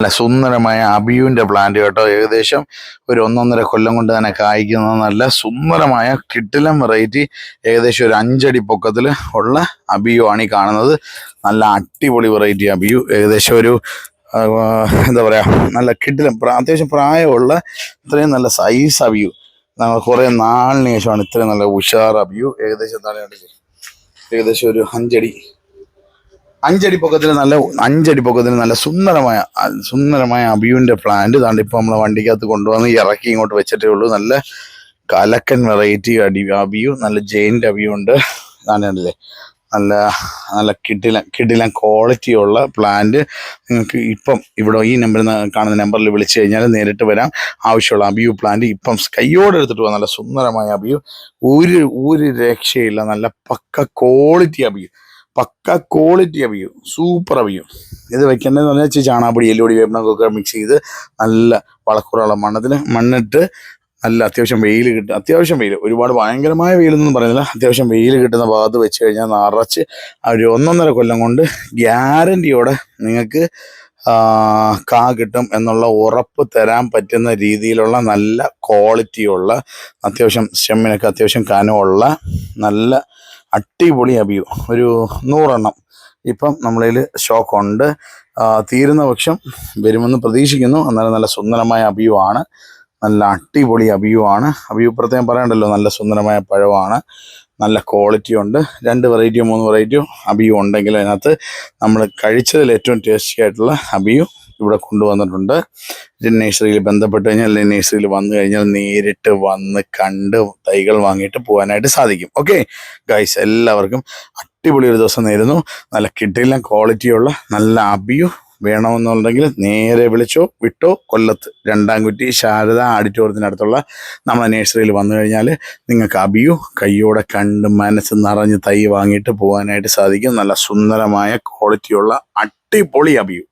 നല്ല സുന്ദരമായ അബിയുവിന്റെ പ്ലാന്റ് കേട്ടോ. ഏകദേശം ഒരു ഒന്നൊന്നര കൊല്ലം കൊണ്ട് തന്നെ കായ്ക്കുന്ന നല്ല സുന്ദരമായ കിട്ടിലം വെറൈറ്റി ഏകദേശം ഒരു അഞ്ചടി പൊക്കത്തിൽ ഉള്ള അബിയു ആണ് ഈ കാണുന്നത്. നല്ല അടിപൊളി വെറൈറ്റി അബിയു. ഏകദേശം ഒരു എന്താ പറയാ നല്ല കിട്ടിലം അത്യാവശ്യം പ്രായമുള്ള ഇത്രയും നല്ല സൈസ് അബിയു. കുറെ നാളിന് ശേഷമാണ് ഇത്രയും നല്ല ഉഷാർ അബിയു. ഏകദേശം എന്താണ് ഏകദേശം ഒരു അഞ്ചടി അഞ്ചടി പൊക്കത്തിൽ നല്ല അഞ്ചടി പൊക്കത്തിൽ നല്ല സുന്ദരമായ സുന്ദരമായ അബിയുവിന്റെ പ്ലാന്റ് താണ്ട് ഇപ്പൊ നമ്മളെ വണ്ടിക്കകത്ത് കൊണ്ടുവന്ന് ഇറക്കി ഇങ്ങോട്ട് വെച്ചിട്ടേ ഉള്ളൂ. നല്ല കലക്കൻ വെറൈറ്റി അടി അബിയു നല്ല ജെയിന്റെ അബിയു ഉണ്ട് താണ്ടല്ലേ നല്ല നല്ല കിടിലൻ കിടിലൻ ക്വാളിറ്റിയുള്ള പ്ലാന്റ് നിങ്ങൾക്ക് ഇപ്പം ഇവിടെ ഈ നമ്പറിൽ കാണുന്ന നമ്പറിൽ വിളിച്ചു കഴിഞ്ഞാൽ നേരിട്ട് വരാം. ആവശ്യമുള്ള അബിയു പ്ലാന്റ് ഇപ്പം കയ്യോടെ എടുത്തിട്ട് പോകാം നല്ല സുന്ദരമായ അബിയു. ഒരു ഒരു രക്ഷയില്ല. നല്ല പക്ക ക്വാളിറ്റി അബിയു. പക്ക ക്വാളിറ്റി അവിയും സൂപ്പർ അവിയും ഇത് വെക്കേണ്ടതെന്ന് പറഞ്ഞാൽ ചാണാപ്പൊടി എല്ലുപൊടി വേപ്പിനൊക്കെ മിക്സ് ചെയ്ത് നല്ല വളക്കൂറുള്ള മണ്ണത്തിൽ മണ്ണിട്ട് നല്ല അത്യാവശ്യം വെയിൽ കിട്ടും അത്യാവശ്യം വെയിൽ. ഒരുപാട് ഭയങ്കരമായ വെയിലൊന്നും പറയുന്നില്ല. അത്യാവശ്യം വെയിൽ കിട്ടുന്ന ഭാഗത്ത് വെച്ച് കഴിഞ്ഞാൽ നിറച്ച് ഒരു ഒന്നൊന്നര കൊല്ലം കൊണ്ട് ഗ്യാരന്റിയോടെ നിങ്ങൾക്ക് കാ കിട്ടും എന്നുള്ള ഉറപ്പ് തരാൻ പറ്റുന്ന രീതിയിലുള്ള നല്ല ക്വാളിറ്റിയുള്ള അത്യാവശ്യം സ്റ്റെമ്മിനൊക്കെ അത്യാവശ്യം കനമുള്ള നല്ല അടിപൊളി അബിയു. ഒരു നൂറെണ്ണം. ഇപ്പം നമ്മളിൽ സ്റ്റോക്ക് ഉണ്ട് തീരുന്ന പക്ഷം വരുമെന്ന് പ്രതീക്ഷിക്കുന്നു. എന്നാലും നല്ല സുന്ദരമായ അബിയു ആണ്. നല്ല അടിപൊളി അബിയു ആണ്. അബിയു പ്രത്യേകം പറയണ്ടല്ലോ നല്ല സുന്ദരമായ പഴമാണ്. നല്ല ക്വാളിറ്റി ഉണ്ട്. രണ്ട് വെറൈറ്റിയോ മൂന്ന് വെറൈറ്റിയോ അബിയു ഉണ്ടെങ്കിൽ അതിനകത്ത് നമ്മൾ കഴിച്ചതിൽ ഏറ്റവും ടേസ്റ്റി ആയിട്ടുള്ള അബിയു ഇവിടെ കൊണ്ടുവന്നിട്ടുണ്ട്. നേഴ്സറിയിൽ ബന്ധപ്പെട്ട് കഴിഞ്ഞാൽ നേഴ്സറിയിൽ വന്നു കഴിഞ്ഞാൽ നേരിട്ട് വന്ന് കണ്ട് തൈകൾ വാങ്ങിയിട്ട് പോകാനായിട്ട് സാധിക്കും. ഓക്കെ ഗൈസ് എല്ലാവർക്കും അടിപൊളി ഒരു ദിവസം നേരുന്നു. നല്ല കിട്ടില്ല ക്വാളിറ്റിയുള്ള നല്ല അബിയു വേണമെന്നുണ്ടെങ്കിൽ നേരെ വിളിച്ചോ വിട്ടോ കൊല്ലത്ത്. രണ്ടാം കുറ്റി ശാരദ ആഡിറ്റോറിയത്തിനടുത്തുള്ള നമ്മുടെ നേഴ്സറിയിൽ വന്നു കഴിഞ്ഞാൽ നിങ്ങൾക്ക് അബിയു കയ്യോടെ കണ്ട് മനസ്സ് നിറഞ്ഞ് തൈ വാങ്ങിയിട്ട് പോകാനായിട്ട് സാധിക്കും. നല്ല സുന്ദരമായ ക്വാളിറ്റിയുള്ള അടിപൊളി അബിയു.